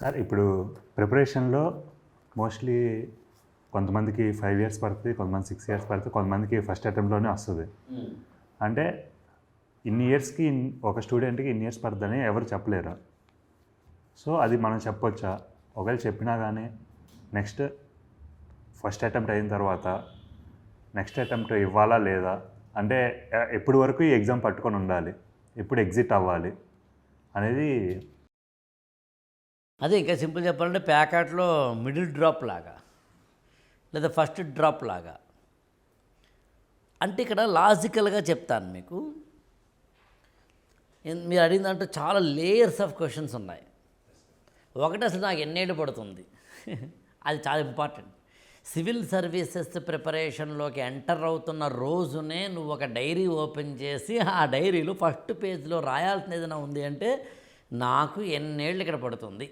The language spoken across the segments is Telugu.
సార్ ఇప్పుడు ప్రిపరేషన్లో మోస్ట్లీ కొంతమందికి ఫైవ్ ఇయర్స్ పడుతుంది కొంతమంది సిక్స్ ఇయర్స్ పడుతుంది కొంతమందికి ఫస్ట్ అటెంప్ట్లోనే వస్తుంది. అంటే ఇన్ని ఇయర్స్కి ఒక స్టూడెంట్కి ఇన్ని ఇయర్స్ పడుతుందని ఎవరు చెప్పలేరు. సో అది మనం చెప్పొచ్చా? ఒకవేళ చెప్పినా కానీ నెక్స్ట్ ఫస్ట్ అటెంప్ట్ అయిన తర్వాత నెక్స్ట్ అటెంప్ట్ ఇవ్వాలా లేదా? అంటే ఎ- ఎప్పుడు వరకు ఈ ఎగ్జామ్ పట్టుకొని ఉండాలి? ఎప్పుడు ఎగ్జిట్ అవ్వాలి? అనేది అదే ఇంకా సింపుల్ చెప్పాలంటే ప్యాకెట్లో మిడిల్ డ్రాప్ లాగా లేదా ఫస్ట్ డ్రాప్ లాగా. అంటే ఇక్కడ లాజికల్గా చెప్తాను మీకు. మీరు అడిగిన దాంట్లో చాలా లేయర్స్ ఆఫ్ క్వశ్చన్స్ ఉన్నాయి. ఒకటి అసలు నాకు ఎన్నేళ్ళు పడుతుంది. అది చాలా ఇంపార్టెంట్. సివిల్ సర్వీసెస్ ప్రిపరేషన్లోకి ఎంటర్ అవుతున్న రోజునే నువ్వు ఒక డైరీ ఓపెన్ చేసి ఆ డైరీలో ఫస్ట్ పేజ్లో రాయాల్సిన ఏదైనా ఉంది అంటే నాకు ఎన్నేళ్ళు ఇక్కడ పడుతుంది.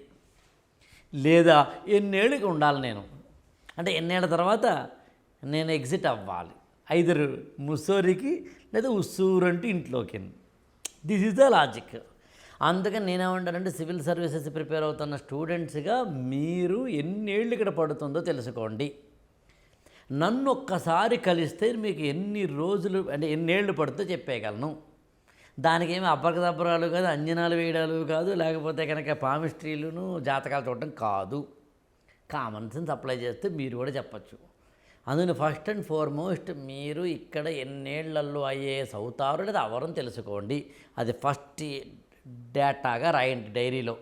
లేదా ఎన్నేళ్ళకి ఉండాలి నేను. అంటే ఎన్నేళ్ళ తర్వాత నేను ఎగ్జిట్ అవ్వాలి. ఐదరు ముసోరికి లేదా ఉస్సూరు అంటే ఇంట్లోకి. దిస్ ఈజ్ ద లాజిక్ అందుకని నేనేమంటానంటే సివిల్ సర్వీసెస్ ప్రిపేర్ అవుతున్న స్టూడెంట్స్గా మీరు ఎన్నేళ్ళు ఇక్కడ పడుతుందో తెలుసుకోండి. నన్ను ఒక్కసారి కలిస్తే మీకు ఎన్ని రోజులు అంటే ఎన్నేళ్ళు పడుతుందో చెప్పేయగలను. దానికి ఏమి అబ్బకదబ్బరాలు కాదు అంజనాలు వేయడాలు కాదు లేకపోతే కనుక పామిస్ట్రీలను జాతకాలు చూడటం కాదు. కామన్ సెన్స్ అప్లై చేస్తే మీరు కూడా చెప్పచ్చు. అందుకని ఫస్ట్ అండ్ ఫార్మోస్ట్ మీరు ఇక్కడ ఎన్నేళ్ళలో ఐఏఎస్ అవుతారు లేదా అవరని తెలుసుకోండి. అది ఫస్ట్ డేటాగా రాయండి డైరీలో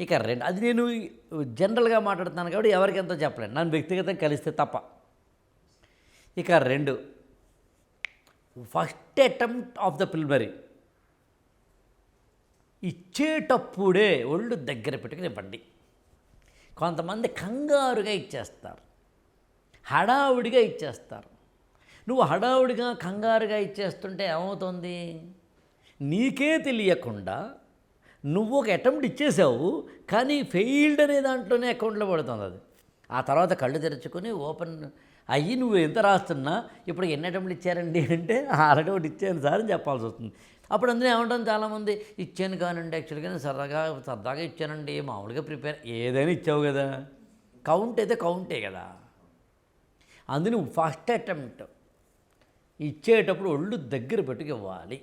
ఇక రెండు అది నేను జనరల్గా మాట్లాడుతున్నాను కాబట్టి ఎవరికి ఎంతో చెప్పలేను. నన్ను వ్యక్తిగతంగా కలిస్తే తప్ప. ఇక రెండు first attempt of the preliminary ఇచ్చేటప్పుడే ఒళ్ళు దగ్గర పెట్టుకుని ఇవ్వండి. కొంతమంది కంగారుగా ఇచ్చేస్తారు. హడావుడిగా ఇచ్చేస్తారు. నువ్వు హడావుడిగా కంగారుగా ఇచ్చేస్తుంటే ఏమవుతుంది? నీకే తెలియకుండా నువ్వు ఒక అటెంప్ట్ ఇచ్చేసావు కానీ ఫెయిల్డ్ అనే దాంట్లోనే అకౌంట్లో పడుతుంది అది. ఆ తర్వాత కళ్ళు తెరుచుకొని ఓపెన్ అయ్యి నువ్వు ఎంత రాస్తున్నా ఇప్పుడు ఎన్ని అటెంప్ట్లు ఇచ్చారండి అంటే ఆల్రెడీ ఒకటి ఇచ్చాను సార్ అని చెప్పాల్సి వస్తుంది. అప్పుడు అందులో ఏమంటాం చాలామంది ఇచ్చాను కానండి యాక్చువల్గా నేను సరదాగా సరదాగా ఇచ్చానండి మామూలుగా ప్రిపేర్ ఏదైనా ఇచ్చావు కదా. కౌంట్ అయితే కౌంటే కదా. అందుని ఫస్ట్ అటెంప్ట్ ఇచ్చేటప్పుడు ఒళ్ళు దగ్గర పెట్టుకు ఇవ్వాలి.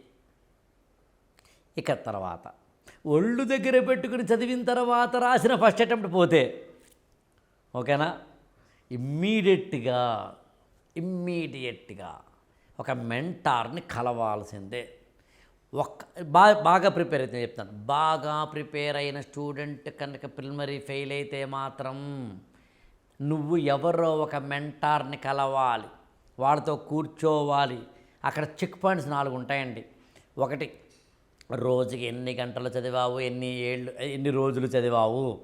ఇక తర్వాత ఒళ్ళు దగ్గర పెట్టుకుని చదివిన తర్వాత రాసిన ఫస్ట్ అటెంప్ట్ పోతే ఓకేనా? ఇమ్మీడియట్గా ఇమ్మీడియట్గా ఒక మెంటార్ని కలవాల్సిందే. ఒక్క బాగా బాగా ప్రిపేర్ అయితే చెప్తాను. బాగా ప్రిపేర్ అయిన స్టూడెంట్ కనుక ప్రిలిమరీ ఫెయిల్ అయితే మాత్రం నువ్వు ఎవరో ఒక మెంటార్ని కలవాలి. వాళ్ళతో కూర్చోవాలి. అక్కడ చెక్ పాయింట్స్ నాలుగు ఉంటాయండి. ఒకటి రోజుకి ఎన్ని గంటలు చదివావు? ఎన్ని ఏళ్ళు ఎన్ని రోజులు చదివావు?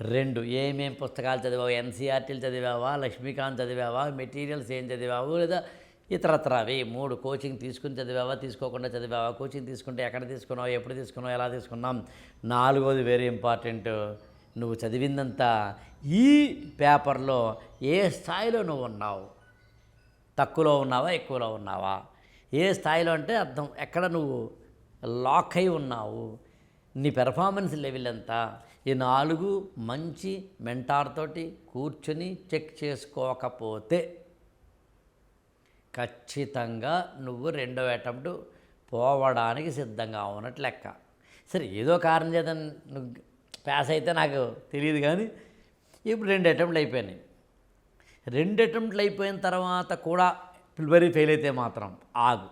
రెండు. ఏమేం పుస్తకాలు చదివావు? ఎన్సీఆర్టీలు చదివావా? లక్ష్మీకాంత్ చదివావా? మెటీరియల్స్ ఏం చదివావు? లేదా ఇతరత్రవి? మూడు. కోచింగ్ తీసుకుని చదివావా? తీసుకోకుండా చదివావా? కోచింగ్ తీసుకుంటే ఎక్కడ తీసుకున్నావు? ఎప్పుడు తీసుకున్నావు? ఎలా తీసుకున్నాం? నాలుగోది వెరీ ఇంపార్టెంట్ నువ్వు చదివిందంతా ఈ పేపర్లో ఏ స్థాయిలో నువ్వు ఉన్నావు? తక్కువలో ఉన్నావా? ఎక్కువలో ఉన్నావా? ఏ స్థాయిలో అంటే అర్థం. ఎక్కడ నువ్వు లాక్ అయి ఉన్నావు? నీ పెర్ఫార్మెన్స్ లెవెల్ ఎంత? ఈ నాలుగు మంచి మెంటార్ తోటి కూర్చొని చెక్ చేసుకోకపోతే ఖచ్చితంగా నువ్వు రెండో అటెంప్ట్ పోవడానికి సిద్ధంగా ఉన్నట్టు లెక్క. సరే ఏదో కారణం చేత నువ్వు పాస్ అయితే నాకు తెలియదు కానీ ఇప్పుడు రెండు అటెంప్ట్లు అయిపోయినాయి. రెండు అటెంప్ట్లు అయిపోయిన తర్వాత కూడా ప్రిలిమరీ ఫెయిల్ అయితే మాత్రం ఆగు.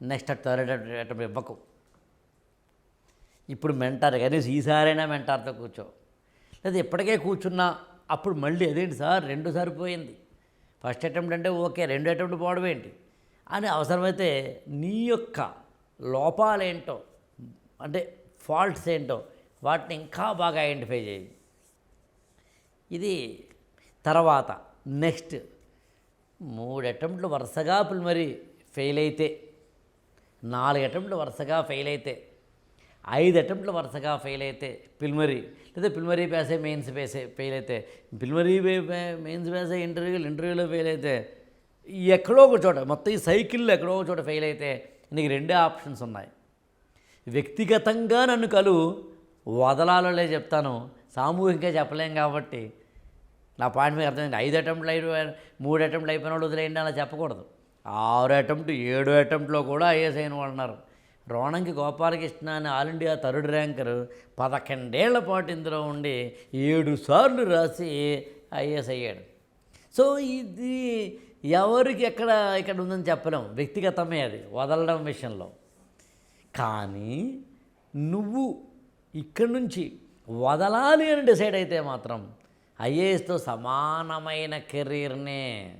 నెక్స్ట్ థర్డ్ అటెంప్ట్ ఇవ్వకు. ఇప్పుడు మెంటార్ కనీసం ఈసారైనా మెంటార్తో కూర్చో. లేదా ఇప్పటికే కూర్చున్నా అప్పుడు మళ్ళీ అదేంటి సార్? రెండు సరిపోయింది ఫస్ట్ అటెంప్ట్ అంటే ఓకే రెండు అటెంప్ట్ పోవడం ఏంటి? అని అవసరమైతే నీ యొక్క లోపాలేంటో అంటే ఫాల్ట్స్ ఏంటో వాటిని ఇంకా బాగా ఐడెంటిఫై చేయి. ఇది తర్వాత నెక్స్ట్ మూడు అటెంప్ట్లు వరుసగా మరి ఫెయిల్ అయితే నాలుగు అటెంప్ట్లు వరుసగా ఫెయిల్ అయితే ఐదు అటెంప్ట్లు వరుసగా ఫెయిల్ అయితే పిల్మరీ లేదా పిల్మరీ పేసే మెయిన్స్ పేసే ఫెయిల్ అయితే పిల్మరీ మెయిన్స్ పేసే ఇంటర్వ్యూలు ఇంటర్వ్యూలో ఫెయిల్ అయితే ఎక్కడో ఒక చోట మొత్తం ఈ సైకిల్లో ఎక్కడో ఒక చోట ఫెయిల్ అయితే నీకు రెండే ఆప్షన్స్ ఉన్నాయి. వ్యక్తిగతంగా నన్ను కలు వదలాలలే చెప్తాను సామూహికంగా చెప్పలేం కాబట్టి నా పాయింట్ మీకు అర్థమైంది. ఐదు అటెంప్ట్లు అయిన మూడు అటెంప్ట్లు అయిపోయిన వాళ్ళు వదిలేయండి అలా చెప్పకూడదు. ఆరు అటెంప్ట్ ఏడు అటెంప్ట్లో కూడా ఐఏఎస్ అయిన వాళ్ళు ఉన్నారు రోణంకి గోపాలకృష్ణ అని ఆల్ ఇండియా థర్డ్ ర్యాంకర్ పదకొండేళ్ళ పాటు ఇందులో ఉండి ఏడు సార్లు రాసి ఐఏఎస్ అయ్యాడు. సో ఇది ఎవరికి ఎక్కడ ఇక్కడ ఉందని చెప్పలేం. వ్యక్తిగతమే అది వదలడం విషయంలో. కానీ నువ్వు ఇక్కడి నుంచి వదలాలి అని డిసైడ్ అయితే మాత్రం ఐఏఎస్తో సమానమైన కెరీర్నే.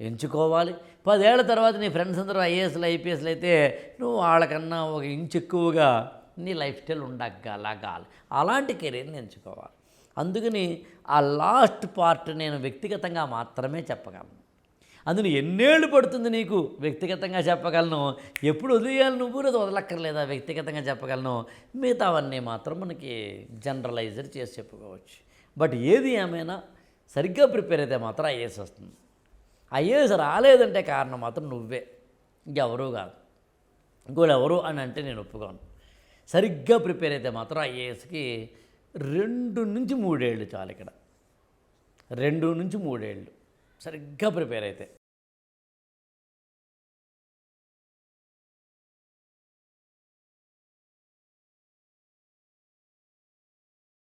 ఎంచుకోవాలి. పదేళ్ళ తర్వాత నీ ఫ్రెండ్స్ అందరూ ఐఏఎస్లు ఐపీఎస్లు అయితే నువ్వు వాళ్ళకన్నా ఒక ఇంచు ఎక్కువగా నీ లైఫ్ స్టైల్ ఉండగలగాలి. అలాంటి కెరీర్ని ఎంచుకోవాలి. అందుకని ఆ లాస్ట్ పార్ట్ నేను వ్యక్తిగతంగా మాత్రమే చెప్పగలను. అందులో ఎన్నేళ్ళు పడుతుంది నీకు వ్యక్తిగతంగా చెప్పగలను? ఎప్పుడు వదిలేయాలి నువ్వు? అది వదలక్కర్లేదా? వ్యక్తిగతంగా చెప్పగలను? మిగతావన్నీ మాత్రం మనకి జనరలైజర్ చేసి చెప్పుకోవచ్చు. బట్ ఏది ఏమైనా సరిగ్గా ప్రిపేర్ అయితే మాత్రం ఐఏఎస్ వస్తుంది. ఐఏఎస్ రాలేదంటే కారణం మాత్రం నువ్వే. ఇంకెవరూ కాదు. ఇంకోళ్ళు ఎవరు అని అంటే నేను ఒప్పుకోను. సరిగ్గా ప్రిపేర్ అయితే మాత్రం ఐఏఎస్కి రెండు నుంచి మూడేళ్ళు చాలు ఇక్కడ. రెండు నుంచి మూడేళ్ళు. సరిగ్గా ప్రిపేర్ అయితే.